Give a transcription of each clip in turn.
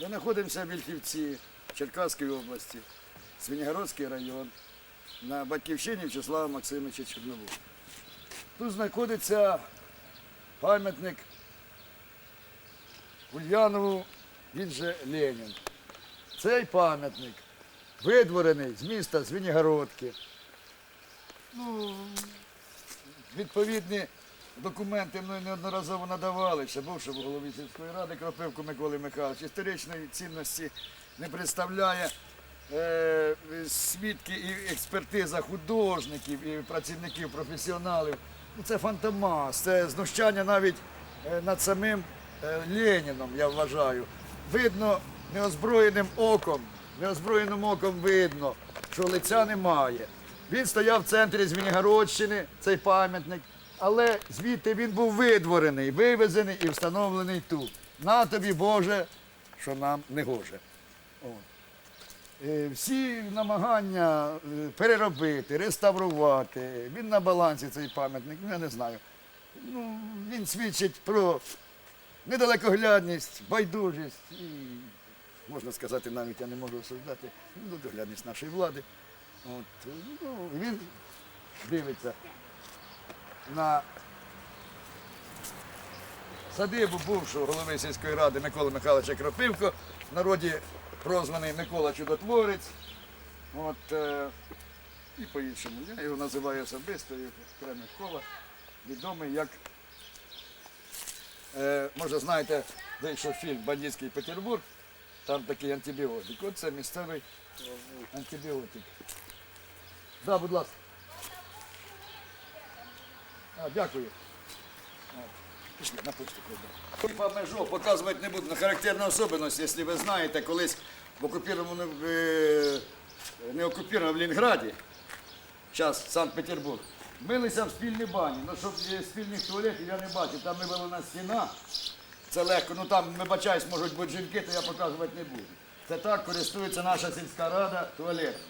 Ми знаходимося в Вільхівці, Черкаської області, Свинігородський район, на батьківщині Вячеслава Максимовича Чорнового. Тут знаходиться пам'ятник Ульянову, він же Ленін. Цей пам'ятник видворений з міста Звенігородки. Ну, відповідні документи мною неодноразово надавали, ще бувши в голові сільської ради Кропивку Миколи Михайлович. Історичної цінності не представляє е, свідки і експертиза художників і працівників, професіоналів. Ну, це фантомас, це знущання навіть е, над самим е, Леніном, я вважаю. Видно неозброєним оком, неозброєним оком видно, що лиця немає. Він стояв в центрі Звенігородщини, цей пам'ятник, але звідти він був видворений, вивезений і встановлений тут. На тобі, Боже, що нам не гоже. Е, Всі намагання е, переробити, реставрувати, він на балансі цей пам'ятник, я не знаю. Ну, він свідчить про недалекоглядність, байдужість і, можна сказати, навіть я не можу осуждати, недоглядність нашої влади. От, ну, він дивиться на садибу бувшого голови сільської ради Миколи Михайловича Кропивко, в народі прозваний Микола Чудотворець. От, е, і по-іншому. Я його називаю особисто, і коло, відомий як, е, може знаєте, вийшов фільм Бандитський Петербург, там такий антибіотик. От це місцевий антибіотик. Да, будь ласка. Дякую. Пішли на почту. По межу показувати не буду. На характерну особливість, якщо ви знаєте, колись в окупованому, е, не в Ленграді, зараз Санкт-Петербург, милися в спільній бані. Ну, щоб спільних туалетів я не бачив, там вивелена стіна. Це легко, ну там, вибачаюсь, можуть бути жінки, то я показувати не буду. Це так користується наша сільська рада туалетом.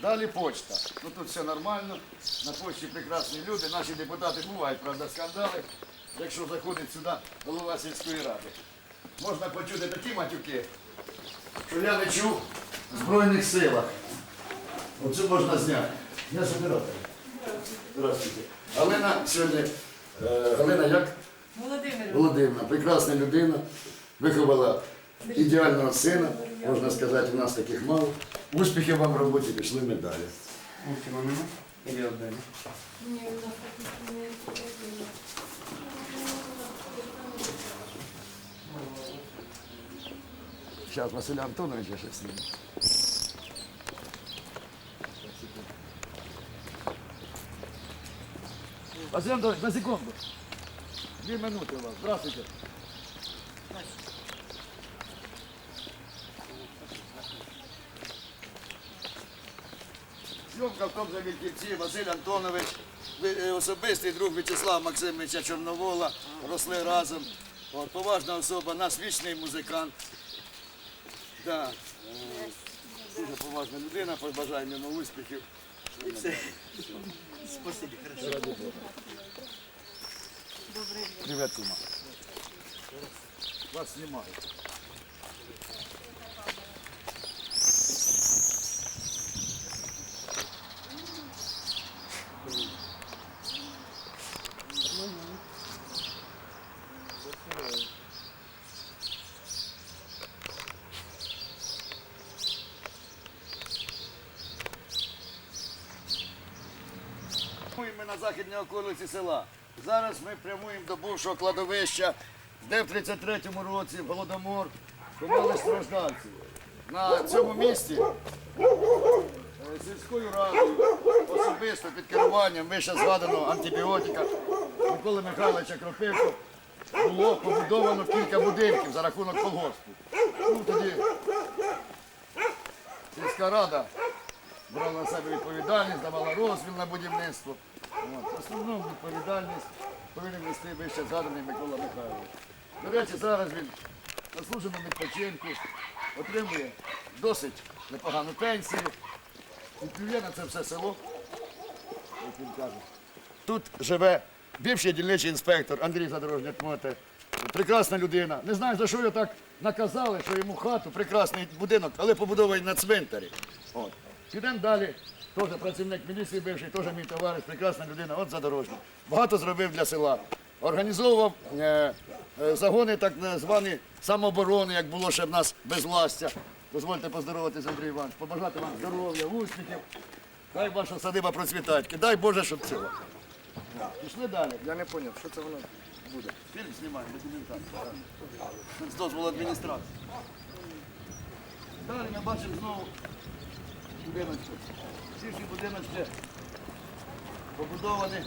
Далі почта. Ну тут все нормально. На почті прекрасні люди. Наші депутати бувають, правда, скандали. Якщо заходить сюди голова сільської ради. Можна почути такі матюки, що я не чув в Збройних силах. Оце можна зняти. Я з. Здравствуйте. Галина сьогодні, е, Галина як? Володимир, Володимирівна, прекрасна людина, виховала ідеального сина, можна сказати, у нас таких мало. Успіхів вам в роботі, пішли медалі. Ультима нема? Или отдали? Зараз Василя Антоновича ще зніму. Василь Антонович, на секунду. Дві минути у вас. Здравствуйте. В тому Вільківці, Василь Антонович, е, особистий друг В'ячеслава Максимовича Чорновола, росли разом. От, поважна особа, наш вічний музикант. Да. е, Дуже поважна людина, побажаємо йому успіхів. Спасибо, хорошо. Ради Бога. Кума. Вас знімають. На околиці села. Зараз ми прямуємо до бувшого кладовища, де в 33-му році Голодомор ховали страждальців. На цьому місці е, сільською радою, особисто під керуванням вище згаданого антибіотика Миколи Михайловича Кропивко було побудовано кілька будинків за рахунок колгоспу. Ну, тоді сільська рада брала на себе відповідальність, давала розвіл на будівництво. От. Основну відповідальність повинен нести вище згаданий Микола Михайлович. До речі, зараз він на служеному відпочинку отримує досить непогану пенсію. І на це все село, як він каже. Тут живе бивший дільничий інспектор Андрій Задорожняк Моте, прекрасна людина. Не знаю, за що його так наказали, що йому хату, прекрасний будинок, але побудований на цвинтарі. От. Підемо далі. Теж працівник міліції бивший, теж мій товариш, прекрасна людина, от задорожний. Багато зробив для села. Організовував е, е, загони так звані самооборони, як було ще в нас безвластя. Дозвольте поздороватися, Андрій Іванович, побажати вам здоров'я, успіхів. Дай ваша садиба процвітати. Дай Боже, щоб цього. Пішли далі. Я не зрозумів, що це воно буде. Фільм знімаємо, документацію. З дозволу адміністрації. Далі ми бачимо знову будиночки. Всі ці будиночки побудовані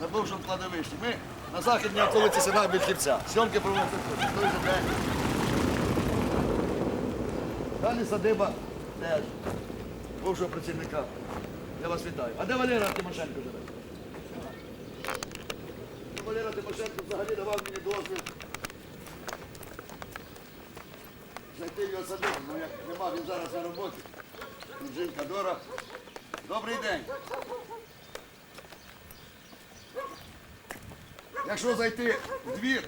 на бувшому кладовищі. Ми на західній околиці села Більхівця. Сьомки той. Далі садиба теж бувшого працівника. Я вас вітаю. А де Валера Тимошенко живе? Валера Тимошенко взагалі давав мені дозвіл. Зайти його садибу, ну як нема, він зараз на роботі. Жінка Дора. Добрий день. Якщо зайти в двір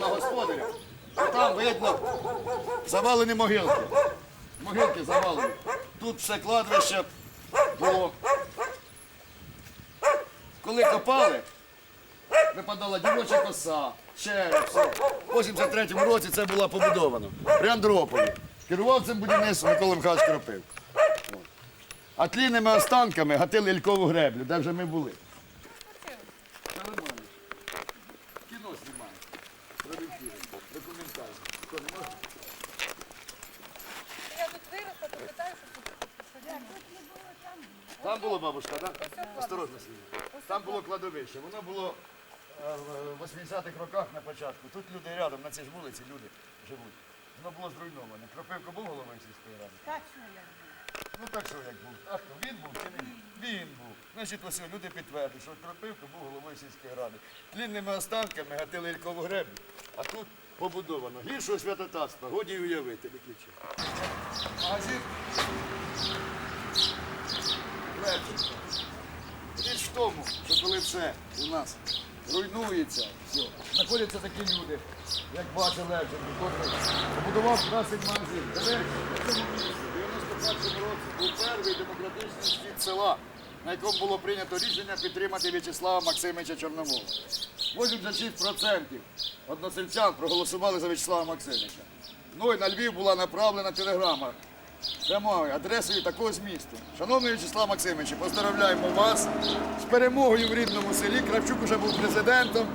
на господаря, то там видно завалені могилки. Могилки завалені. Тут все кладовище було. Коли копали, випадала дівоча коса, череп. У 83-му році це було побудовано. При Андрополі. Керував цим будівництвом Микола Михайлович Кропивко. А тлінними останками гатили Ількову греблю, де вже ми були. Кіно знімаємо. Що, що. Там було бабушка, так? Осторожно сидіть. Там було кладовище. Воно було е, в 80-х роках на початку. Тут люди рядом, на цій ж вулиці люди живуть. Воно було зруйноване. Кропивко був головою сільської ради? Точно я. Ну так що як був? А хто? Він був чи не він? Він був. Значить, ось люди підтвердили, що Кропивко був головою сільської ради. Тлінними останками гатили Ількову греблю. А тут побудовано. Гіршого святотатства, годі й уявити. Виключи. Магазин. Левченко. Річ в тому, що коли все у нас руйнується, все, знаходяться такі люди, як Левченко, котрий побудував красень магазин. До в цьому місці, в 91 році, був перший демократичний схід села, на якому було прийнято рішення підтримати В'ячеслава Максимовича Чорномова. 86% односельчан проголосували за В'ячеслава Максимовича. Ну і на Львів була направлена телеграма прямою адресою такого змісту. Шановний В'ячеслав Максимович, поздравляємо вас з перемогою в рідному селі. Кравчук уже був президентом.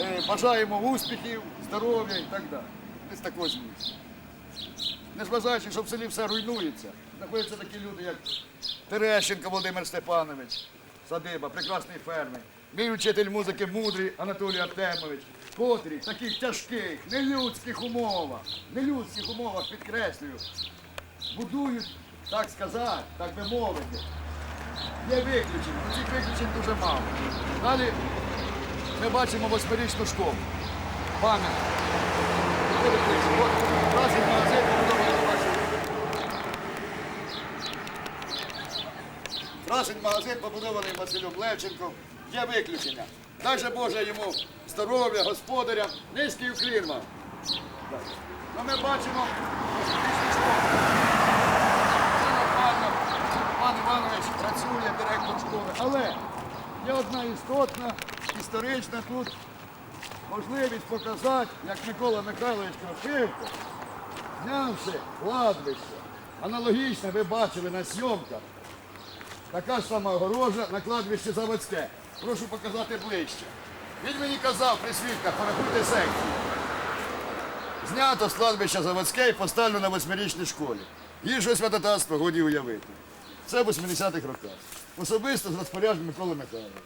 Е, Бажаємо успіхів, здоров'я і так далі. Десь такого змісту. Незважаючи, що в селі все руйнується, знаходяться такі люди, як Терещенко Володимир Степанович, садиба, прекрасний фермер. Мій вчитель музики мудрий Анатолій Артемович, котрі в таких тяжких, нелюдських умовах, нелюдських умовах, підкреслюю, будують, так сказати, так би мовити. Є виключення, але цих виключень дуже мало. Далі ми бачимо восьмирічну школу. Пам'ять. Красень магазин побудований Василем Левченком. Є виключення. Дай же Боже йому здоров'я, господарям, низький уклін вам. Ну, ми бачимо. Пан Іванович працює директор школи. Але є одна істотна, історична тут можливість показати, як Микола Михайлович Кропивко, знявши кладбище. Аналогічно ви бачили на зйомках. Така ж сама огорожа на кладбищі заводське. Прошу показати ближче. Він мені казав при свідках, порахуйте секцію. Знято з кладбища заводське і поставлено на восьмирічній школі. Гіршого святотатства годі уявити. Це в 80-х роках. Особисто з розпорядження Миколи Михайловича.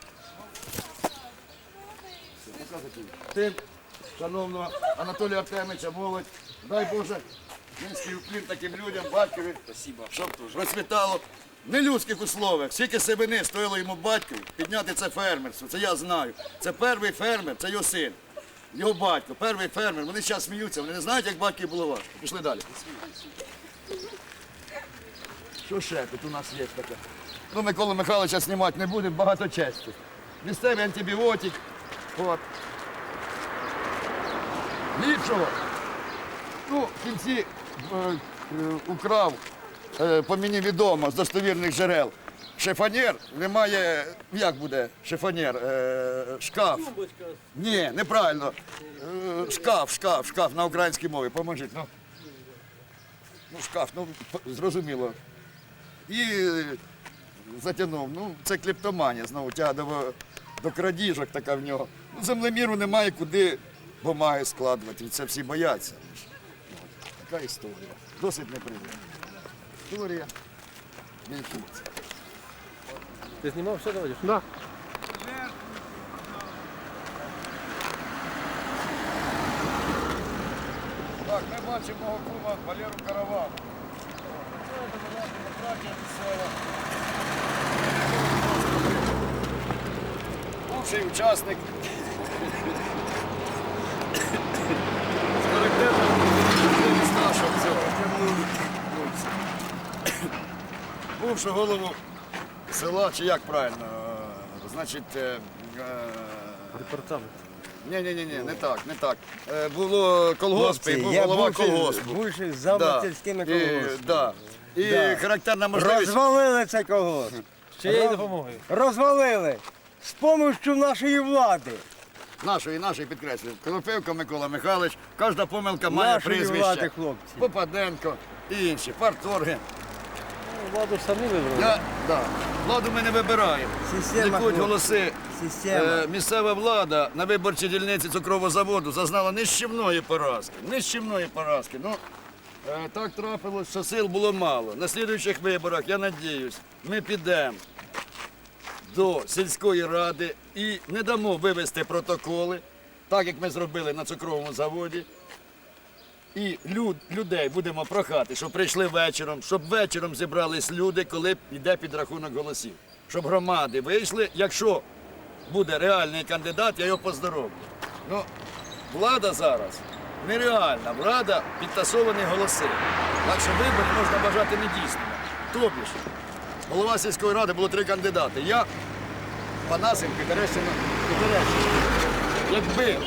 Показуйте. Тим, шановного Анатолія Артемича, молодь, дай Боже, низький уклін таким людям, батькові, щоб розцвітало. В нелюдських условиях, скільки сивини стоїло йому батькові підняти це фермерство. Це я знаю. Це перший фермер, це його син. Його батько, перший фермер. Вони зараз сміються, вони не знають, як батьки було важко. Пішли далі. Що ще тут у нас є таке? Ну, Микола Михайловича знімати не будемо, багато честі. Місцевий антибіотик. От. Ліпшого. Ну, в кінці е, е, украв, е, по мені відомо, з достовірних джерел. Шифонєр немає, як буде шифонєр? Е, шкаф. Ні, неправильно. Е, шкаф, шкаф, шкаф на українській мові. Поможіть. Ну, ну шкаф, ну зрозуміло. І е, затягнув. Ну, це клептоманія, знову тяга до, до крадіжок така в нього. Землеміру немає куди бумаги складувати. Це всі бояться. Така історія. Досить неприємна. Історія. Вінківця. Ти знімав все доводиш? Да. Так, ми бачимо мого кума Валеру Каравану. Бувший учасник. З характерним стажем цього. Бувши голову села, чи як правильно? е, Значить, е, е, Департамент. ні, ні, ні, ні, не так, не так. Е, Було колгосп, і був я голова бувший- колгоспу. Бувший за І, колгоспами. да. І Да. характерна можливість. Розвалили цей колгосп. З чиєю Роз- допомогою? Розвалили. З допомогою нашої влади. Нашої, нашої підкреслюю. Колопивко Микола Михайлович, кожна помилка має Нашої прізвище. влади, хлопці. Попаденко і інші, парторги. Владу самі вибрали. Я, да. Владу ми не вибираємо. Система, Лікують хлопці. голоси. Система. Е, місцева влада на виборчій дільниці цукрового заводу зазнала нищівної поразки. Нищівної поразки. Ну, е, так трапилось, що сил було мало. На слідуючих виборах, я надіюсь, ми підемо до сільської ради і не дамо вивести протоколи, так як ми зробили на цукровому заводі. І люд, людей будемо прохати, щоб прийшли вечором, щоб вечором зібрались люди, коли йде підрахунок голосів. Щоб громади вийшли, якщо буде реальний кандидат, я його поздоровлю. Ну, влада зараз нереальна, влада підтасовані голоси. Так що вибори можна бажати недійсними. Тобі ж, голова сільської ради було три кандидати. Я, Панасенко Терещина. і. Якби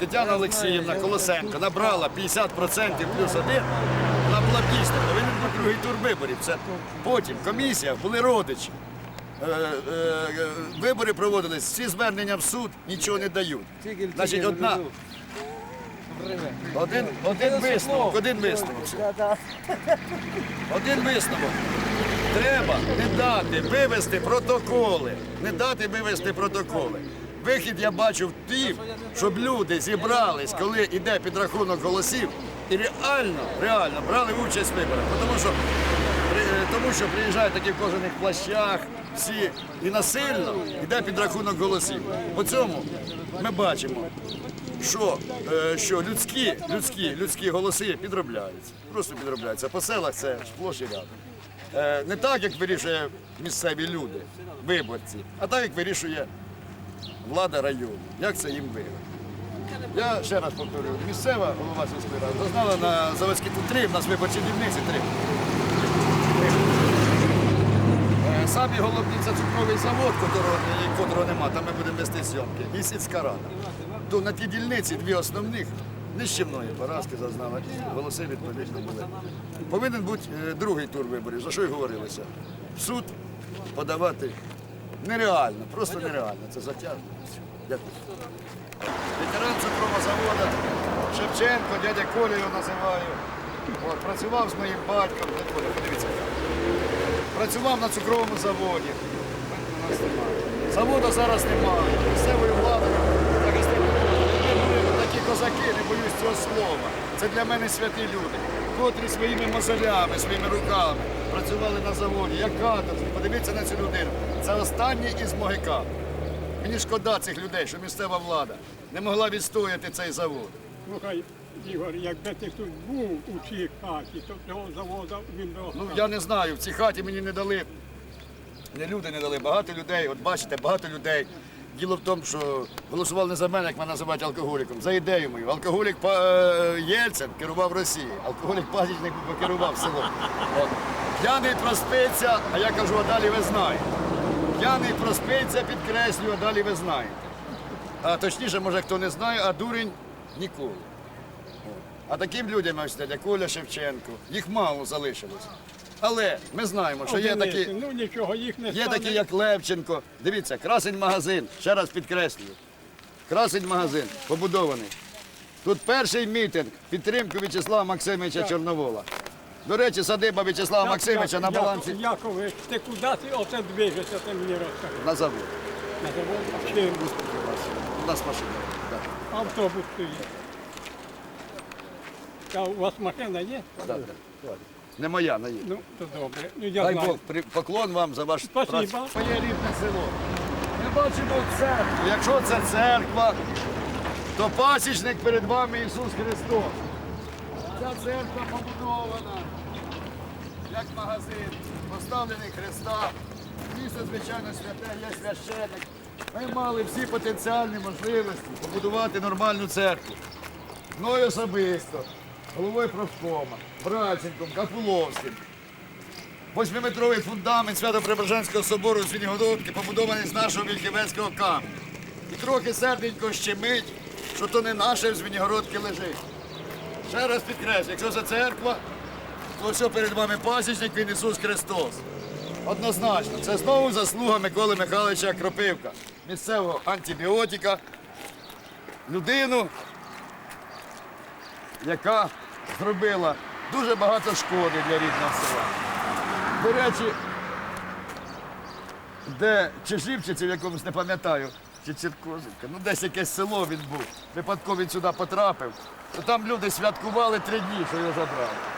Тетяна Олексіївна Колосенко набрала 50% плюс один, вона була дійсно, повинен бути другий тур виборів. Це потім комісія, були родичі. Е, е, е, вибори проводились, всі звернення в суд нічого не дають. Значить, одна, один, один висновок, один висновок. Один висновок. Треба не дати вивести протоколи. Не дати вивести протоколи. Вихід я бачу в тім, щоб люди зібрались, коли йде підрахунок голосів, і реально, реально брали участь в виборах. Тому що, е, тому що приїжджають такі в кожаних плащах, всі і насильно йде підрахунок голосів. По цьому ми бачимо, що, е, що людські, людські, людські голоси підробляються. Просто підробляються. По селах це сплош і рядом. Е, Не так, як вирішує місцеві люди, виборці, а так, як вирішує влада району. Як це їм вигодно. Я ще раз повторюю, місцева голова сільської ради зазнала на заводській тут три, в нас виборчі дільниці три. Е, Самі головні це цукровий завод, котрого, котрого нема, там ми будемо вести зйомки, і сільська рада. То на тій дільниці дві основних нищівної поразки зазнала, і голоси відповідно були. Повинен бути е, другий тур виборів, за що й говорилося. В суд подавати нереально, просто нереально. Це затяжно. Дякую. Ветеран цукрового заводу Шевченко, дядя Коля його називаю. От, працював з моїм батьком, Коля, подивіться. Працював на цукровому заводі. У нас немає. Заводу зараз немає. Місцевої влади захистити. Якби були такі козаки, не боюсь цього слова. Це для мене святі люди, котрі своїми мозолями, своїми руками працювали на заводі, як каторжні. Подивіться на цю людину. Це останній із могикан. Мені шкода цих людей, що місцева влада не могла відстояти цей завод. Слухай, Ігор, якби ти тут був у цій хаті, то цього заводу він би Ну я не знаю, в цій хаті мені не дали. Не люди не дали, багато людей. От бачите, багато людей. Діло в тому, що голосували не за мене, як мене називають алкоголіком, за ідею мою. Алкоголік е, Єльцин керував Росією, алкоголік пасічник керував селом. П'яний проспиться, а я кажу, а далі ви знаєте. П'яний проспиться, підкреслюю, а далі ви знаєте. А точніше, може хто не знає, а дурень Ніколи. А таким людям, дядя Коля Шевченко, їх мало залишилось. Але ми знаємо, що є такі, Ну нічого, їх не є стане. такі, як Левченко. Дивіться, красень магазин, ще раз підкреслюю. Красень магазин побудований. Тут перший мітинг підтримку В'ячеслава Максимовича Чорновола. До речі, садиба В'ячеслава Як- Максимовича на Яков- балансі Якович, ти куди ти оце движешся, ти мені розкажи. на завод. На завод чим У нас машина. Да. автобус стоїть. А у вас машина є? Да, да. Не моя, не є. Ну, то добре. Ну, я Дай знаю. Бог, при- поклон вам за ваш Спасибо. працю. Моє рідне село. Ми бачимо церкву. Якщо це церква, то пасічник перед вами Ісус Христос. Ця церква побудована як магазин, поставлений Христа. Місто, звичайно, святе, є священик. Ми мали всі потенціальні можливості побудувати нормальну церкву. Мною особисто, головою профкома, Братченком, Капуловським. Восьмиметровий фундамент Свято-Преображенського собору з Звенігородки побудований з нашого вільхівецького каменю. І трохи серденько щемить, що то не наше в Звенігородки лежить. Ще раз підкреслю, якщо це церква, то все перед вами пасічник, він Ісус Христос. Однозначно, це знову заслуга Миколи Михайловича Кропивка, місцевого антибіотика, людину, яка зробила дуже багато шкоди для рідного села. До речі, де Чижівчиці, в якомусь не пам'ятаю, чи Черкозівка, ну десь якесь село він був, випадково він сюди потрапив, то там люди святкували три дні, що його забрали.